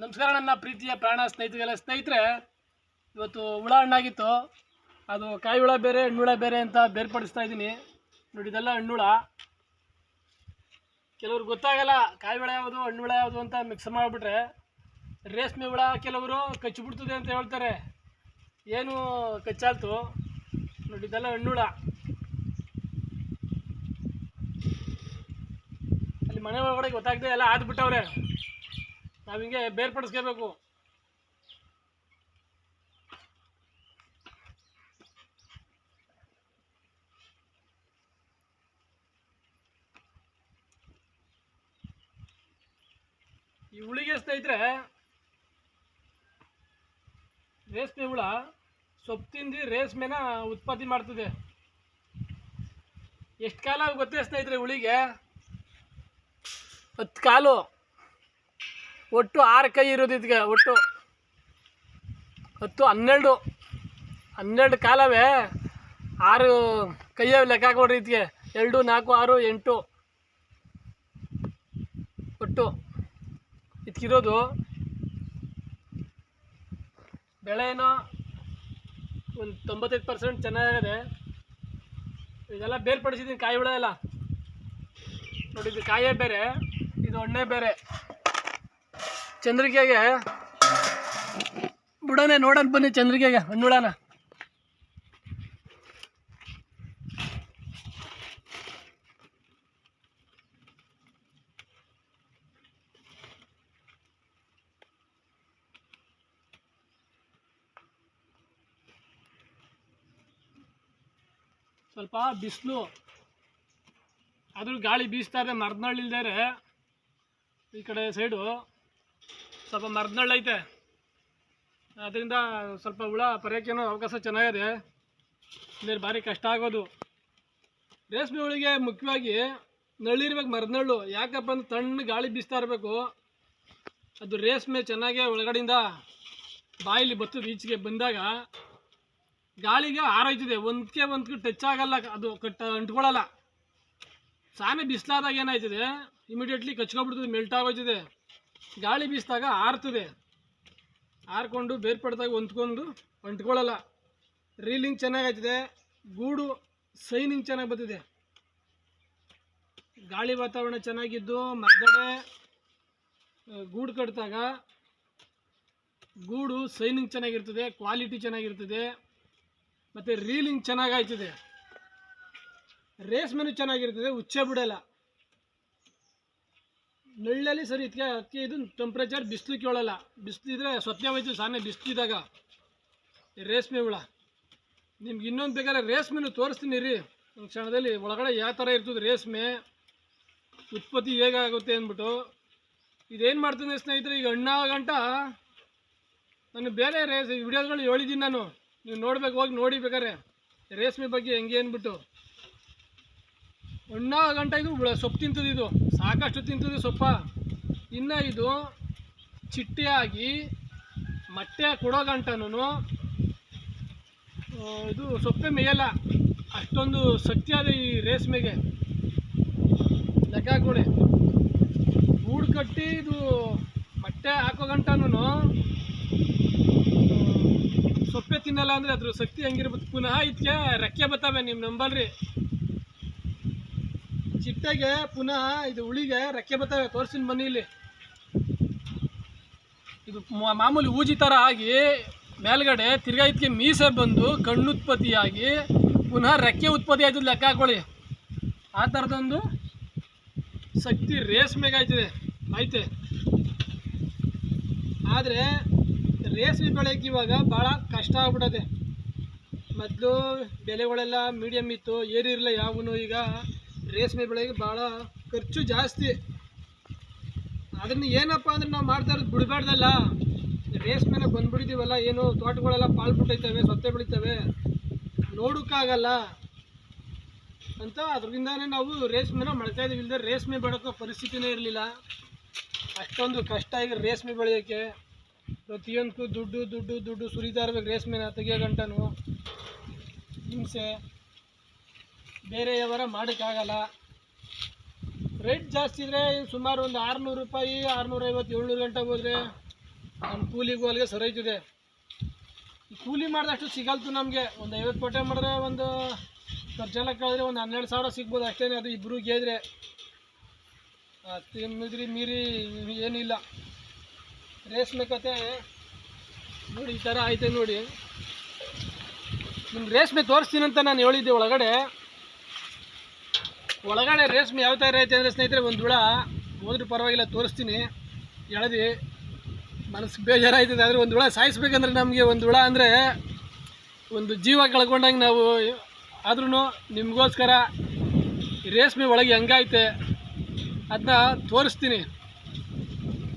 ನಮಸ್ಕಾರ ನನ್ನ ಪ್ರೀತಿಯ ಪ್ರಾಣ ಸ್ನೇಹಿತರಿಗೆಲ್ಲ ಸ್ನೇಹಿತರೆ, ಇವತ್ತು ಹುಳ ಹಣ್ಣಾಗಿತ್ತು. ಅದು ಕಾಯಿ ಹುಳ ಬೇರೆ ಹಣ್ಣುಳ ಬೇರೆ ಅಂತ ಬೇರ್ಪಡಿಸ್ತಾ ಇದ್ದೀನಿ. ನೋಡಿ, ಇದೆಲ್ಲ ಹಣ್ಣುಳ ಕೆಲವ್ರಿಗೆ ಗೊತ್ತಾಗಲ್ಲ ಕಾಯಿ ಹುಳ ಯಾವುದು, ಹಣ್ಣು ಹುಳ ಯಾವುದು ಅಂತ ಮಿಕ್ಸ್ ಮಾಡಿಬಿಟ್ರೆ ರೇಷ್ಮೆ ಹುಳ ಕೆಲವರು ಕಚ್ಚಿಬಿಡ್ತದೆ ಅಂತ ಹೇಳ್ತಾರೆ. ಏನು ಕಚ್ಚಾಲ್ತು. ನೋಡಿ, ಇದೆಲ್ಲ ಹಣ್ಣುಳ ಅಲ್ಲಿ ಮನೆ ಒಳಗಡೆ ಗೊತ್ತಾಗದೆ ಎಲ್ಲ ಆದ್ಬಿಟ್ಟವ್ರೆ. ನಾವು ಹಿಂಗೆ ಬೇರ್ಪಡಿಸ್ಕೋಬೇಕು. ಈ ಹುಳಿಗೆ ಸ್ನೇಹಿತರೆ ರೇಷ್ಮೆ ಹುಳ, ಸೊಪ್ಪು ತಿಂದು ರೇಷ್ಮೆನ ಉತ್ಪತ್ತಿ ಮಾಡ್ತದೆ. ಎಷ್ಟು ಕಾಲ ಗೊತ್ತೇ ಸ್ನೇಹಿತರೆ ಹುಳಿಗೆ? ಹತ್ತು ಕಾಲು. ಒಟ್ಟು ಆರು ಕೈ ಇರೋದು ಇದಕ್ಕೆ ಒಟ್ಟು. ಹತ್ತು, ಹನ್ನೆರಡು. ಹನ್ನೆರಡು ಕಾಲವೇ ಆರು ಕೈಯ ಲೆಕ್ಕ ಹಾಕೊಡ್ರಿ ಇದಕ್ಕೆ ಎರಡು, ನಾಲ್ಕು, ಆರು, ಎಂಟು. ಒಟ್ಟು. ಇದಕ್ಕಿರೋದು ಬೆಳೆ ಏನೋ ಒಂದು ತೊಂಬತ್ತೈದು ಪರ್ಸೆಂಟ್ ಚೆನ್ನಾಗಿದೆ ಇದೆಲ್ಲ ಬೇರ್ಪಡಿಸಿದ್ದೀನಿ ಕಾಯಿ ಹುಳ ಎಲ್ಲ. ನೋಡಿ ಇದು ಕಾಯೇ ಬೇರೆ, ಇದು ಒಣ್ಣೆ ಬೇರೆ. ಚಂದ್ರಿಕೆಗೆ. ಬಿಡೋಣ ನೋಡೋಣ, ಬನ್ನಿ ಚಂದ್ರಿಕೆಗೆ, ನೋಡೋಣ. ಸ್ವಲ್ಪ ಬಿಸಿಲು. ಅದ್ರ ಗಾಳಿ ಬೀಸ್ತಾ ಇದೆ ಮರದನಳ್ಳಿಲ್ದೇರೆ ಈ ಕಡೆ ಸೈಡು ಸ್ವಲ್ಪ ಮರದಳ್ಳೈತೆ ಐತೆ. ಅದರಿಂದ ಸ್ವಲ್ಪ ಹುಳ ಪರ್ಯಾಕೇನೋ ಅವಕಾಶ ಚೆನ್ನಾಗಿದೆ. ಇಲ್ಲಿ ಭಾರಿ ಕಷ್ಟ ಆಗೋದು. ರೇಷ್ಮೆ ಹುಳಿಗೆ ಮುಖ್ಯವಾಗಿ ನಳ್ಳಿರ್ಬೇಕು ಮರದನಳ್ಳು. ಯಾಕಪ್ಪ ಅಂದ್ರೆ ತಣ್ಣ ಗಾಳಿ ಬೀಸ್ತಾ ಇರಬೇಕು. ಅದು ರೇಷ್ಮೆ ಚೆನ್ನಾಗಿ ಒಳಗಡೆಯಿಂದ ಬಾಯಿಲಿ ಬರ್ತದೆ ಈಚೆಗೆ ಬಂದಾಗ ಗಾಳಿಗೆ ಆರೋಯ್ತದೆ ಒಂದಕ್ಕೆ ಒಂದಕ್ಕೆ ಟಚ್ ಆಗಲ್ಲ. ಅದು ಕಟ್ಟ ಅಂಟ್ಕೊಳ್ಳಲ್ಲ. ಸಾಮೆ ಬಿಸಿಲಾದಾಗ ಏನಾಯ್ತದೆ? Immediately ಕಚ್ಕೊಂಡ್ಬಿಡ್ತದೆ melt ಆಗೋಯ್ತದೆ. ಗಾಳಿ ಬೀಸಿದಾಗ ಆರ್ತದೆ. ಆರ್ಕೊಂಡು ಬೇರ್ಪಡ್ದಾಗ ಹೊಂದ್ಕೊಂಡು ಅಂಟ್ಕೊಳ್ಳಲ್ಲ. ರೀಲಿಂಗ್ ಚೆನ್ನಾಗಾಯ್ತದೆ ಗೂಡು ಸೈನಿಂಗ್ ಚೆನ್ನಾಗಿ ಬರ್ತಿದೆ. ಗಾಳಿ ವಾತಾವರಣ ಚೆನ್ನಾಗಿದ್ದು ಮರದಡೆ ಗೂಡು ಕಟ್ಟಿದಾಗ ಗೂಡು ಸೈನಿಂಗ್ ಚೆನ್ನಾಗಿರ್ತದೆ, ಕ್ವಾಲಿಟಿ ಚೆನ್ನಾಗಿರ್ತದೆ, ಮತ್ತು ರೀಲಿಂಗ್ ಚೆನ್ನಾಗಾಯ್ತದೆ ರೇಸ್ಮೆನು ಚೆನ್ನಾಗಿರ್ತದೆ ಉಚ್ಚೆ ಬಿಡಲ್ಲ. ನೆಳ್ಳಲ್ಲಿ ಸರಿ ಇದಕ್ಕೆ ಅದಕ್ಕೆ ಇದು ಟೆಂಪ್ರೇಚರ್ ಬಿಸಿಲು ಕೇಳಲ್ಲ. ಬಿಸಿಲಿದ್ರೆ ಸತ್ಯ ಹೋಯ್ತು ಸಾನೆ ಬಿಸಿಲಿದಾಗ. ರೇಷ್ಮೆ ಹುಳ. ನಿಮ್ಗೆ ಇನ್ನೊಂದು ಬೇಕಾದ್ರೆ ರೇಷ್ಮೆನೂ ತೋರಿಸ್ತೀನಿ ರೀ. ಒಂದು ಕ್ಷಣದಲ್ಲಿ ಒಳಗಡೆ ಯಾವ ಥರ ಇರ್ತದೆ ರೇಷ್ಮೆ. ಉತ್ಪತ್ತಿ ಹೇಗಾಗುತ್ತೆ ಅಂದ್ಬಿಟ್ಟು. ಇದೇನು ಮಾಡ್ತೀನಿ ಸ್ನೇಹಿತರೆ, ಈಗ ಗಂಟ ನಾನು ಬೇರೆ ರೇಸ್ ವಿಡಿಯೋಗಳು ಹೇಳಿದ್ದೀನಿ ನಾನು. ನೀವು ನೋಡ್ಬೇಕು, ಹೋಗಿ ನೋಡಿ ಬೇಕಾರೆ ರೇಷ್ಮೆ ಬಗ್ಗೆ ಹೆಂಗೆ ಅಂದ್ಬಿಟ್ಟು. ಗಂಟ ಇದು ಸೊಪ್ಪು ತಿಂತದಿದು ಸಾಕಷ್ಟು ತಿಂತಿದೆ ಸೊಪ್ಪ. ಇನ್ನು ಇದು ಚಿಟ್ಟೆಯಾಗಿ ಮೊಟ್ಟೆ ಕೊಡೋ ಗಂಟನೂ ಇದು ಸೊಪ್ಪೆ ಮೇಯಲ್ಲ. ಅಷ್ಟೊಂದು ಶಕ್ತಿ ಅದ ಈ ರೇಷ್ಮೆಗೆ. ಲೆಕ್ಕ ಹಾಕೊಳ್ಳಿ ಗೂಡು ಕಟ್ಟಿ ಇದು ಮೊಟ್ಟೆ ಹಾಕೋ ಗಂಟನೂ ಸೊಪ್ಪೆ ತಿನ್ನಲ್ಲ ಅಂದರೆ ಅದ್ರ ಶಕ್ತಿ ಹೆಂಗಿರ್ಬೋದು ಪುನಃ ಇದಕ್ಕೆ ರೆಕ್ಕೆ ಬರ್ತವೆ ನಿಮ್ಮ ನಂಬಲ್ರಿ. ಚಿಟ್ಟೆಗೆ ಪುನಃ ಇದು ಹುಳಿಗೆ ರೆಕ್ಕೆ ಬರ್ತವೆ ತೋರಿಸಿನ ಬನ್ನಿ ಇಲ್ಲಿ. ಇದು ಮಾಮೂಲಿ ಊಜಿ ಥರ ಆಗಿ ಮೇಲ್ಗಡೆ ತಿರ್ಗಾ ಇದಕ್ಕೆ ಮೀಸೆ ಬಂದು ಕಣ್ಣು ಉತ್ಪತ್ತಿಯಾಗಿ ಪುನಃ ರೆಕ್ಕೆ ಉತ್ಪತ್ತಿ ಆಯ್ತು ಲೆಕ್ಕ ಹಾಕೊಳ್ಳಿ. ಆ ಥರದೊಂದು ಶಕ್ತಿ ರೇಷ್ಮೆಗೆ ಆಯ್ತದೆ ಐತೆ ಆದರೆ ರೇಷ್ಮೆ ಬೆಳೆಯೋಕೆ ಇವಾಗ ಭಾಳ ಕಷ್ಟ ಆಗ್ಬಿಡದೆ ಮೊದಲು ಬೆಲೆಗಳೆಲ್ಲ ಮೀಡಿಯಮ್ ಇತ್ತು, ಏರಿರಲಿಲ್ಲ ಯಾವನು ಈಗ. ರೇಷ್ಮೆ ಬೆಳೆಗೆ ಭಾಳ ಖರ್ಚು ಜಾಸ್ತಿ. ಅದನ್ನ ಏನಪ್ಪ ಅಂದ್ರೆ ನಾವು ಮಾಡ್ತಾ ಇರೋದು ಬಿಡಬಾರ್ದಲ್ಲ. ರೇಷ್ಮೆನ ಬಂದ್ಬಿಡ್ತೀವಲ್ಲ ಏನು ತೋಟಗಳೆಲ್ಲ ಪಾಳು ಬಿಟ್ಟೈತವೆ, ಸೊತ್ತೆ ಬೆಳಿತವೆ. ನೋಡೋಕ್ಕಾಗಲ್ಲ. ಅಂತ ಅದರಿಂದಾನೇ ನಾವು ರೇಷ್ಮೆನ ಮಾಡ್ತಾ ಇದೀವಿ. ಇಲ್ಲದೆ ರೇಷ್ಮೆ ಬೆಳಕೋ ಪರಿಸ್ಥಿತಿನೇ ಇರಲಿಲ್ಲ. ಅಷ್ಟೊಂದು ಕಷ್ಟ ಈಗ ರೇಷ್ಮೆ ಬೆಳೆಯೋಕ್ಕೆ ಪ್ರತಿಯೊಂದಕ್ಕೂ ದುಡ್ಡು ದುಡ್ಡು ದುಡ್ಡು ಸುರಿತಾ ಇರ್ಬೇಕು ರೇಷ್ಮೆನ ತೆಗಿಯೋ ಗಂಟನು. ಹಿಂಸೆ. ಬೇರೆ ವ್ಯವಹಾರ ಮಾಡೋಕ್ಕಾಗಲ್ಲ. ರೇಟ್ ಜಾಸ್ತಿ ಇದ್ದರೆ ಸುಮಾರು ಒಂದು ಆರುನೂರು ರೂಪಾಯಿ ಆರುನೂರೈವತ್ತು ಏಳ್ನೂರು ಗಂಟೆ ಹೋದರೆ ನಮ್ಮ ಕೂಲಿಗೂ ಅಲ್ಲಿಗೆ ಈ ಕೂಲಿ ಮಾಡಿದಷ್ಟು ಸಿಗಲ್ತು ನಮಗೆ. ಒಂದು ಐವತ್ತು ಪಟ್ಟೆ ಮಾಡಿದ್ರೆ ಒಂದು ಖರ್ಚೆಲ್ಲ ಕಳೆದ್ರೆ ಒಂದು ಹನ್ನೆರಡು ಸಾವಿರ ಸಿಗ್ಬೋದು ಅಷ್ಟೇ ಅದು ಇಬ್ಬರು ಗೆದ್ರೆ. ತಿಮ್ಮಿದ್ರಿ ಮೀರಿ ಏನಿಲ್ಲ. ರೇಷ್ಮೆ ಕತೆ ನೋಡಿ, ಈ ಥರ ಐತೆ ನೋಡಿ. ನಿಮ್ಗೆ ರೇಷ್ಮೆ ತೋರಿಸ್ತೀನಂತ ನಾನು ಹೇಳಿದ್ದೆ ಒಳಗಡೆ. ಒಳಗಡೆ ರೇಷ್ಮೆ ಯಾವ ಥರ ಐತೆ ಅಂದರೆ ಸ್ನೇಹಿತರೆ, ಒಂದು ಹುಳ ಹೋದ್ರೂ ಪರವಾಗಿಲ್ಲ, ತೋರಿಸ್ತೀನಿ. ಎಳೆದು, ಮನಸ್ಸು ಬೇಜಾರಾಯ್ತದೆ, ಆದರೆ ಒಂದು ಹುಳ ಸಾಯಿಸ್ಬೇಕಂದ್ರೆ ನಮಗೆ ಒಂದು ಹುಳ ಅಂದರೆ ಒಂದು ಜೀವ ಕಳ್ಕೊಂಡಂಗೆ ನಾವು ಆದ್ರೂ ನಿಮಗೋಸ್ಕರ ರೇಷ್ಮೆ ಒಳಗೆ ಹೆಂಗೈತೆ ಅದನ್ನ ತೋರಿಸ್ತೀನಿ.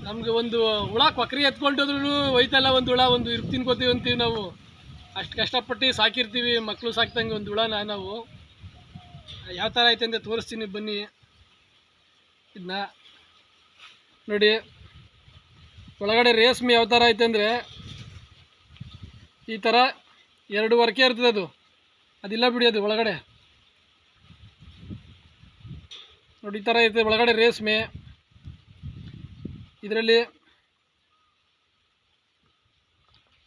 ನಮಗೆ ಒಂದು ಹುಳ ಕೊಕ್ಕರಿ ಎತ್ಕೊಂಡೋದ್ರೂ ಒಯ್ತಲ್ಲ ಒಂದು ಹುಳ, ಒಂದು ಇರು ತಿನ್ಕೋತೀವಿ ಅಂತೀವಿ ನಾವು. ಅಷ್ಟು ಕಷ್ಟಪಟ್ಟು ಸಾಕಿರ್ತೀವಿ ಮಕ್ಕಳು ಸಾಕ್ದಂಗೆ ಒಂದು ಹುಳನ ನಾವು. ಯಾವ ಥರ ಐತೆ ಅಂತ ತೋರಿಸ್ತೀನಿ ಬನ್ನಿ. ಇದನ್ನ ನೋಡಿ, ಒಳಗಡೆ ರೇಷ್ಮೆ ಯಾವ ಥರ ಐತೆ ಅಂದರೆ ಈ ಥರ ಎರಡು ವರ್ಕೆ ಇರ್ತದೆ ಅದು. ಅದಿಲ್ಲ ಬಿಡಿ ಅದು ಒಳಗಡೆ. ನೋಡಿ, ಈ ಥರ ಐತೆ ಒಳಗಡೆ ರೇಷ್ಮೆ. ಇದರಲ್ಲಿ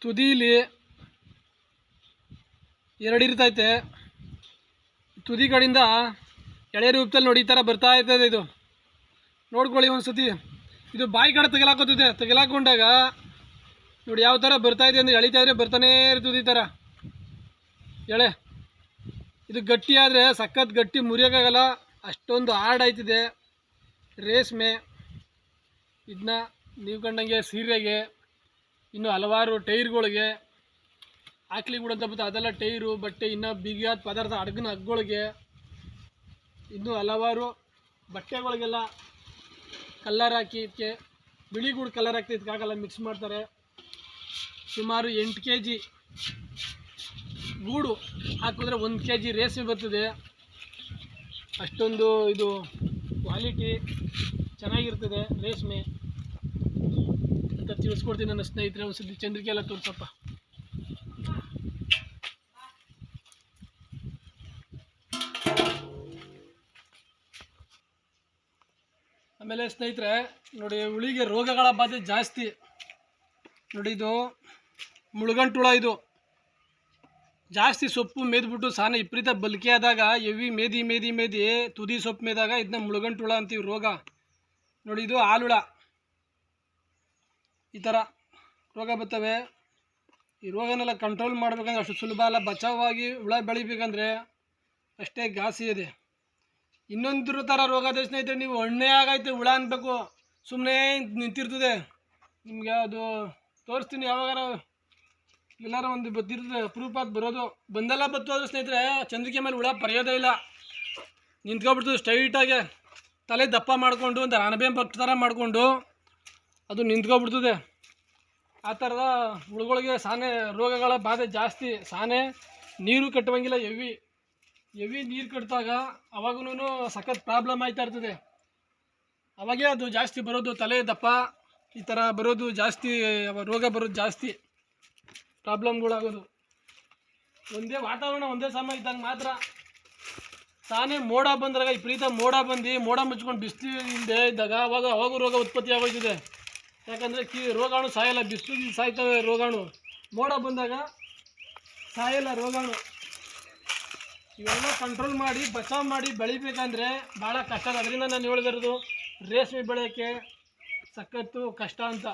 ತುದಿಲಿ ಎರಡು ಇರ್ತೈತೆ. ತುದಿ ಕಡೆಯಿಂದ ಎಳೆ ರೂಪದಲ್ಲಿ ನೋಡಿ ಈ ಥರ ಬರ್ತಾ ಇರ್ತದೆ ಇದು. ನೋಡ್ಕೊಳ್ಳಿ ಒಂದು ಸತಿ ಇದು ಬಾಯಿ ಕಡೆ ತೆಗೆಲಾಕೋತಿದೆ ತೆಗೆಲಾಕೊಂಡಾಗ ನೋಡಿ ಯಾವ ಥರ ಬರ್ತಾ ಇದೆ ಅಂದರೆ ಎಳಿತಾ ಇದ್ರೆ ಬರ್ತಾನೇ ಇರ್ತದೆ ಈ ಥರ ಎಳೆ. ಇದು ಗಟ್ಟಿ ಆದರೆ ಸಖತ್ ಗಟ್ಟಿ ಮುರಿಯೋಕ್ಕಾಗಲ್ಲ ಅಷ್ಟೊಂದು ಹಾರ್ಡ್ ಆಯ್ತಿದೆ. ರೇಷ್ಮೆ. ಇದನ್ನ ನೀವು ಕಂಡಂಗೆ ಸೀರೆಗೆ, ಇನ್ನು ಹಲವಾರು ಟೈರ್ಗಳಿಗೆ ಕೂಡ ಅಂತ ಬರ್ತದೆ ಅದೆಲ್ಲ ಟೈರು, ಬಟ್ಟೆ, ಇನ್ನು ಬಿಗಿಯಾದ ಪದಾರ್ಥ ಅಡ್ಗನ ಹಗ್ಗಳಿಗೆ ಇನ್ನು ಹಲವಾರು ಬಟ್ಟೆಗಳಿಗೆಲ್ಲ ಕಲ್ಲರ್ ಹಾಕಿ ಇದಕ್ಕೆ ಬಿಳಿ ಗೂಡು ಕಲರ್ ಹಾಕಿ ಇದಕ್ಕಾಗಲ್ಲ ಮಿಕ್ಸ್ ಮಾಡ್ತಾರೆ. ಸುಮಾರು ಎಂಟು ಕೆ ಜಿ ಗೂಡು ಹಾಕಿದ್ರೆ ಒಂದು ಕೆ ಜಿ ರೇಸ್ಮೆ ಬರ್ತದೆ. ಅಷ್ಟೊಂದು ಇದು ಕ್ವಾಲಿಟಿ ಚೆನ್ನಾಗಿರ್ತದೆ ರೇಷ್ಮೆ. ಅಂತ ತಿಳಿಸ್ಕೊಡ್ತೀನಿ ನನ್ನ ಸ್ನೇಹಿತರೆ ಒಂದು ಸತಿ ಚಂದ್ರಿಕೆ ಎಲ್ಲ ತೋರಿಸಪ್ಪ. ಆಮೇಲೆ ಸ್ನೇಹಿತರೆ, ನೋಡಿ, ಹುಳಿಗೆ ರೋಗಗಳ ಬಾಧೆ ಜಾಸ್ತಿ. ನೋಡಿ, ಇದು ಮುಳುಗಂಟುಳ ಇದು. ಜಾಸ್ತಿ ಸೊಪ್ಪು ಮೇದ್ಬಿಟ್ಟು ಸಾನ ವಿಪರೀತ ಬಲ್ಕೆ ಆದಾಗ ಎವಿ ಮೇದಿ ಮೇದಿ ಮೇದಿ, ತುದಿ ಸೊಪ್ಪು ಮೇದಾಗ ಇದನ್ನ ಮುಳುಗಂಟುಳ ಅಂತೀವಿ, ರೋಗ. ನೋಡಿ, ಇದು ಆಲುಳ. ಈ ಥರ ರೋಗ ಬರ್ತವೆ. ಈ ರೋಗನೆಲ್ಲ ಕಂಟ್ರೋಲ್ ಮಾಡ್ಬೇಕಂದ್ರೆ ಅಷ್ಟು ಸುಲಭ ಅಲ್ಲ. ಬಚಾವಾಗಿ ಹುಳ ಬೆಳಿಬೇಕಂದ್ರೆ ಅಷ್ಟೇ ಘಾಸಿ ಇದೆ. ಇನ್ನೊಂದ್ರ ಥರ ರೋಗ ಸ್ನೇಹಿತರೆ, ನೀವು ಹಣ್ಣೆ ಆಗೈತೆ ಹುಳ ಅನ್ಬೇಕು. ಸುಮ್ಮನೆ ನಿಂತಿರ್ತದೆ. ನಿಮಗೆ ಅದು ತೋರಿಸ್ತೀನಿ, ಯಾವಾಗಾರ ಎಲ್ಲಾರ ಒಂದು ಬತ್ತಿರ್ತದೆ ಅಪರೂಪ ಬರೋದು. ಬಂದೆಲ್ಲ ಬತ್ತು ಅದು ಸ್ನೇಹಿತರೆ, ಚಂದ್ರಿಕೆ ಮೇಲೆ ಹುಳ ಪರೆಯೋದೇ ಇಲ್ಲ. ನಿಂತ್ಕೊಬಿಡ್ತದೆ ಸ್ಟ್ರೈಟಾಗೆ ತಲೆ ದಪ್ಪ ಮಾಡಿಕೊಂಡು, ಒಂದು ಅಣಬೆ ಭಕ್ತ ಥರ ಮಾಡಿಕೊಂಡು, ಅದು ನಿಂತ್ಕೊಬಿಡ್ತದೆ. ಆ ಥರದ ಹುಳುಗಳಿಗೆ ಸಾನೆ, ರೋಗಗಳ ಬಾಧೆ ಜಾಸ್ತಿ. ಸಾನೆ, ನೀರು ಕಟ್ಟುವಂಗಿಲ್ಲ ಎವಿ ಎವಿ ನೀರು ಕಟ್ಟಿದಾಗ ಅವಾಗೂ ಸಖತ್ ಪ್ರಾಬ್ಲಮ್ ಆಯ್ತಾ ಇರ್ತದೆ. ಅವಾಗೇ ಅದು ಜಾಸ್ತಿ ಬರೋದು ತಲೆ ದಪ್ಪ, ಈ ಥರ ಬರೋದು ಜಾಸ್ತಿ ರೋಗ ಬರೋದು ಜಾಸ್ತಿ ಪ್ರಾಬ್ಲಮ್ಗಳಾಗೋದು ಒಂದೇ ವಾತಾವರಣ, ಒಂದೇ ಸಮಯ ಇದ್ದಂಗೆ ಮಾತ್ರ ತಾನೇ ಮೋಡ ಬಂದಾಗ ಪ್ರೀತ ಮೋಡ ಬಂದು ಮೋಡ ಮುಚ್ಕೊಂಡು ಬಿಸಿಲು ಇಲ್ಲದೆ ಇದ್ದಾಗ ಅವಾಗ ಅವಾಗ ರೋಗ ಉತ್ಪತ್ತಿ ಆಗೋಯ್ತಿದೆ. ಯಾಕಂದರೆ ಕಿ ರೋಗಾಣು ಸಾಯಲ್ಲ, ಬಿಸಿಲು ಸಾಯ್ತವೆ ರೋಗಾಣು. ಮೋಡ ಬಂದಾಗ ಸಾಯಲ್ಲ ರೋಗಾಣು. ಇವೆಲ್ಲ ಕಂಟ್ರೋಲ್ ಮಾಡಿ, ಬಚಾವ್ ಮಾಡಿ ಬೆಳಿಬೇಕಂದ್ರೆ ಭಾಳ ಕಷ್ಟ ಅದರಿಂದ ನಾನು ಹೇಳಿದಿರೋದು, ರೇಷ್ಮೆ ಬೆಳೆಯೋಕ್ಕೆ ಸಖತ್ತು ಕಷ್ಟ ಅಂತ.